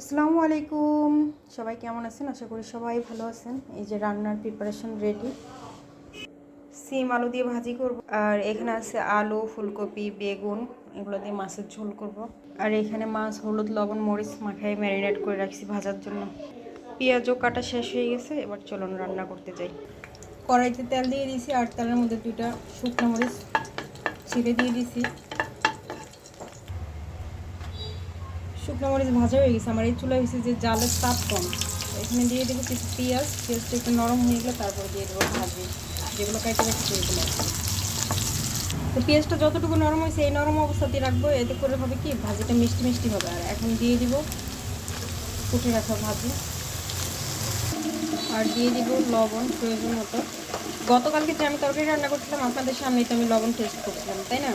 আসসালামু আলাইকুম। সবাই কেমন আছেন? আশা করি সবাই ভালো আছেন। এই যে রান্নার প্রিপারেশন রেডি সিম আলু দিয়ে ভাজি করব। আর এখানে আছে আলু, ফুলকপি, বেগুন, এগুলো দিয়ে মাছের ঝোল করব। আর এখানে মাছ, হলুদ, লবণ, মরিচ মাখায় ম্যারিনেট করে রাখছি ভাজার জন্য। পেঁয়াজও কাটা শেষ হয়ে গেছে, এবার চলুন রান্না করতে যাই। কড়াইতে তেল দিয়ে দিয়েছি, আর তেলের মধ্যে দুইটা শুকনো মরিচ ছিঁড়ে দিয়ে দিয়েছি। শুকনো মরিচ ভাজা হয়ে গেছে। আমার এই চুলা হয়েছে যে জালের তাপ কম। এখানে দিয়ে দেবো কিছু পেঁয়াজ, পেঁয়াজটা একটু নরম হয়ে গেলে তারপরে দিয়ে দেবো ভাজি। যেগুলো কাটে কাটে দিলাম। তো পেঁয়াজটা যতটুকু নরম হয়েছে, এই নরম অবস্থাতেই রাখব। এতে করে হবে কি, ভাজিটা মিষ্টি মিষ্টি হবে। আর এখন দিয়ে দিব ফুটে রাখা ভাজি। আর দিয়ে দিব লবণ প্রয়োজন মতো। গতকালকে যে আমি তরকারি রান্না করছিলাম, আপনাদের সামনেই তো আমি লবণ টেস্ট করছিলাম, তাই না?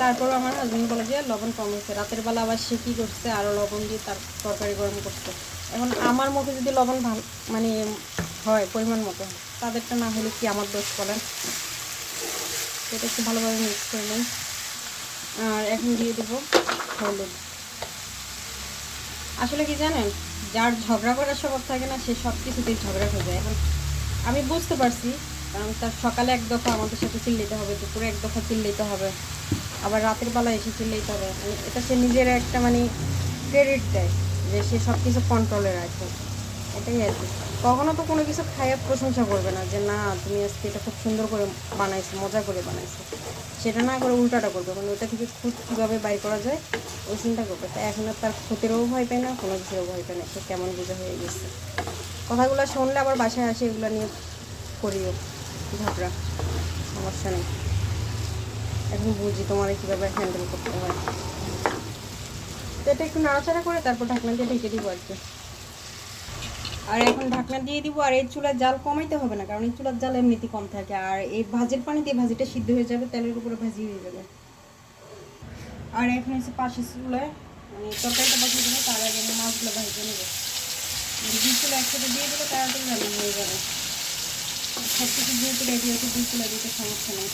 তারপরও আমার হাজবেন্ড বলে যে, লবণ কম হয়েছে। রাতের বেলা আবার সে কী করছে আরও লবণ দিয়ে তার তরকারি গরম করছে। এখন আমার মতো যদি লবণ ভালো মানে হয়, পরিমাণ মতো, তাদেরটা না হলে কি আমার দোষ বলেন? সেটা একটু ভালোভাবে মিক্স করে নিই। আর এখন দিয়ে দেবো হলুদ। আসলে কি জানেন, যার ঝগড়া করার স্বভাব থাকে না, সে সব কিছুতেই ঝগড়া হয়ে যায়। এখন আমি বুঝতে পারছি কারণ তার সকালে এক দফা আমাদের সাথে চিল্লিতে হবে, দুপুরে এক দফা চিল্লিতে হবে, আবার রাতের বেলা এসে চিল্লিতে হবে। মানে এটা সে নিজের একটা মানে ক্রেডিট দেয় যে সে সব কিছু কন্ট্রোলে রাখে। এটাই আর কি। কখনো তো কোনো কিছু খাইয়ে প্রশংসা করবে না যে, না, তুমি আজকে এটা খুব সুন্দর করে বানাইছো, মজা করে বানাইছো। সেটা না করে উল্টাটা করবে। মানে ওটা থেকে খুঁত কীভাবে বাইর করা যায়, ওই চিন্তা করবে। তাই এখন আর তার ক্ষতিরও ভয় পায় না, কোনো কিছুরও ভয় পায় না। সে কেমন বোঝা হয়ে গেছে। কথাগুলো শুনলে আবার বাসায় আসে, এগুলো নিয়ে করিও। ঝগড়া সমস্যা নেই। এখন বুঝি তোমার কীভাবে হ্যান্ডেল করতে হয়। তো এটা একটু নাড়াচাড়া করে তারপর ঢাকনা দিয়ে ঢেকে দিব আর কি। আর এখন ঢাকনা দিয়ে দিব, আর এই চুলার জাল কমাইতে হবে না, কারণ এই চুলার জাল এমনিতেই কম থাকে। আর এই ভাজির পানি দিয়ে ভাজিটা সিদ্ধ হয়ে যাবে, তেলের উপরে ভাজি হয়ে যাবে। আর এখন হচ্ছে পাশে চুলায় মানে তরকারিটা বসিয়ে দেবো, তার আগে মাছগুলো ভাজিয়ে নেব। দুই চুলা একসাথে দিয়ে দেবো তাড়াতাড়ি রান্না হয়ে যেহেতু রেডি আছে দুই চুলা দিতে সমস্যা নেই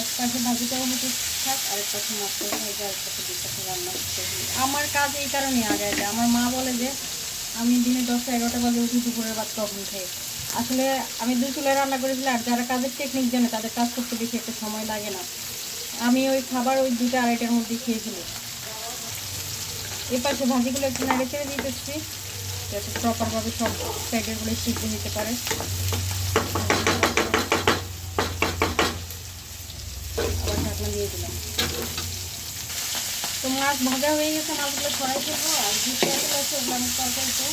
এক পাশে ভাজিটাও হতে থাক আরেক পাশে মাছটাও হয়ে যায় আরেক পাশে রান্না আমার কাজ এই কারণে আগে আগে আমার মা বলে যে, আমি দিনে দশটা এগারোটা বাজে উঠি, দুপুরের ভাত কখন খাই। আসলে আমি দুই চুলায় রান্না করেছিলাম, আর যারা কাজের টেকনিক জানে, তাদের কাজ করতে বেশি একটা সময় লাগে না। আমি ওই খাবার ওই দুটা আড়াইটার মধ্যে খেয়েছিলি এ পাশে ভাজিগুলো একটু নাড়ে চেড়ে দিতেছি যাতে প্রপারভাবে সব সাইডেরগুলো সিদ্ধ নিতে পারে। আবার ঢাকনা দিয়ে দিলাম। তো মাছ ভাজা হয়ে গেছে, মাছগুলো ছড়াই দেবো আর যে তেলগুলো আছে ওগুলো আমি তরকারিতে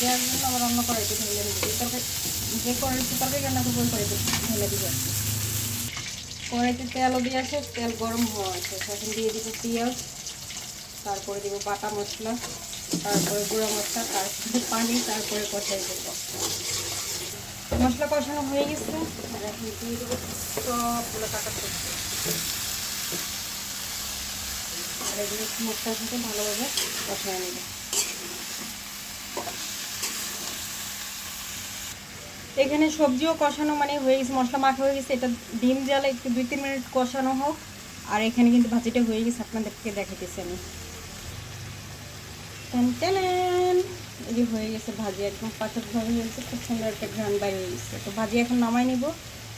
দেওয়ার জন্য আবার অন্য কড়াইতে ঢেলে এই তরকারি যে কড়াইতে তরকারি রান্না করব, ওই কড়াইতে ঢেলে দিব কড়াইতে তেলও দিয়ে আছে, তেল গরম হওয়া আছে। এখন দিয়ে দিব পেঁয়াজ, তারপরে দিব বাটা মশলা। তারপরে গুঁড়া মশলা তারপরে পানি, তারপরে কষাই দেবো মশলা কষানো হয়ে গেছে। সবগুলো কাটা আর এগুলো মশলার সাথে ভালোভাবে কষায় নেবে। এখানে সবজিও কষানো মানে হয়ে গেছে, মশলা মাখা হয়ে গেছে। এটা ডিম জালে একটু দুই তিন মিনিট কষানো হোক। আর এখানে কিন্তু ভাজিটা হয়ে গেছে, আপনাদেরকে দেখাইতেছি আমি। এই যে হয়ে গেছে ভাজি, একদম পারফেক্টভাবে হয়ে গেছে, খুব সুন্দর একটা ঘ্রাণ বাইরে গেছে তো ভাজি এখন নামাই নিব,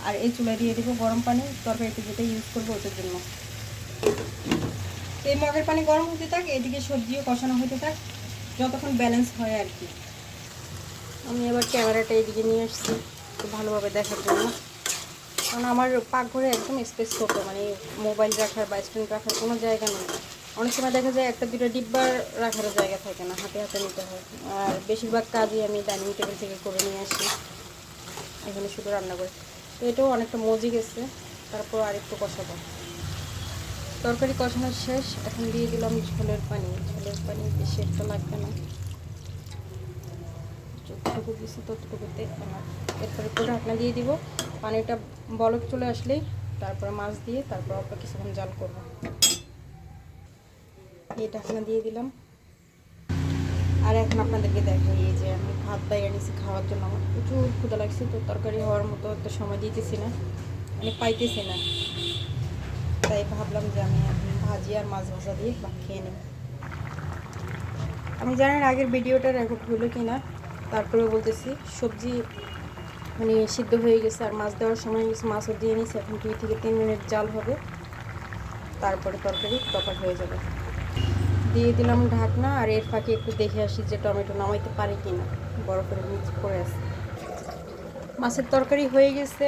আর এই চুলায় দিয়ে দেবো গরম পানি, তরকারিতে যেটা ইউজ করব ওটার জন্য। এই মগের পানি গরম হতে থাক, এদিকে সবজিও কষানো হতে থাক, যতক্ষণ ব্যালেন্স হয় আর কি। আমি এবার ক্যামেরাটা এদিকে নিয়ে আসছি, একটু ভালোভাবে দেখার জন্য। কারণ আমার পাকঘরে একদম স্পেস ছোট মানে মোবাইল রাখার বা স্ক্রিন রাখার কোনো জায়গা নেই। অনেক সময় দেখা যায় একটা দুটো ডিব্বার রাখার জায়গা থাকে না, হাতে হাতে নিতে হয়। আর বেশিরভাগ কাজই আমি ডাইনিং টেবিল থেকে করে নিয়ে আসি। এখানে শুধু রান্না করি। তো এটাও অনেকটা মজি গেছে। তারপর আরেকটু কষাবো। তরকারি কষানো শেষ। এখন দিয়ে দিলাম ঝোলের পানি। ঝোলের পানি বেশি একটা লাগবে না। যতটুকু দিছি ততটুকুতে আমার। এরপরে একটু ঢাকনা দিয়ে দিব। পানিটা বলক চলে আসলেই তারপরে মাছ দিয়ে তারপর অল্প কিছুক্ষণ জাল করব। এই ঢাকনা দিয়ে দিলাম। আর এখন আপনাদেরকে দেখাই যে আমি ভাত বাইরে নিছি খাওয়ার জন্য। আমার প্রচুর ক্ষুদা লাগছে, তো তরকারি হওয়ার মতো একটা সময় দিতেছি না। মানে পাইতেছি না। তাই ভাবলাম যে আমি ভাজি আর মাছ ভাজা দিয়ে খেয়ে নেব আমি জানি না আগের ভিডিওটা রেকর্ড হলো কি না তারপরে বলতেছি, সবজি মানে সিদ্ধ হয়ে গেছে আর মাছ দেওয়ার সময় গেছে মাছও দিয়ে নিয়েছি, এখন দুই থেকে তিন মিনিট জাল হবে। তারপরে তরকারি প্রপার হয়ে যাবে। দিয়ে দিলাম ঢাকনা আর এর ফাঁকে একটু দেখে আসি যে টমেটো নামাইতে পারি কি না বরফের নিচে পড়ে আছে। মাছের তরকারি হয়ে গেছে।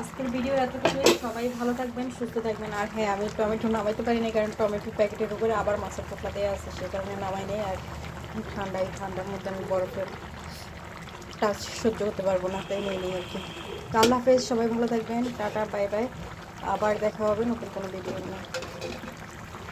আজকের ভিডিও এতটুকুই। সবাই ভালো থাকবেন, সুস্থ থাকবেন। আর হ্যাঁ আমি টমেটো নামাইতে পারি না কারণ টমেটো প্যাকেটের উপরে আবার মাছের পোকলা দেওয়া আছে, সে কারণে নামাই নেই আর ঠান্ডায়, ঠান্ডার মধ্যে আমি বরফের টাচ সহ্য করতে পারব না, তাই নেই আর কি। আল্লাহ হাফেজ, সবাই ভালো থাকবেন। Tata, bye bye. আবার দেখা হবে নতুন কোনো ভিডিও নিয়ে।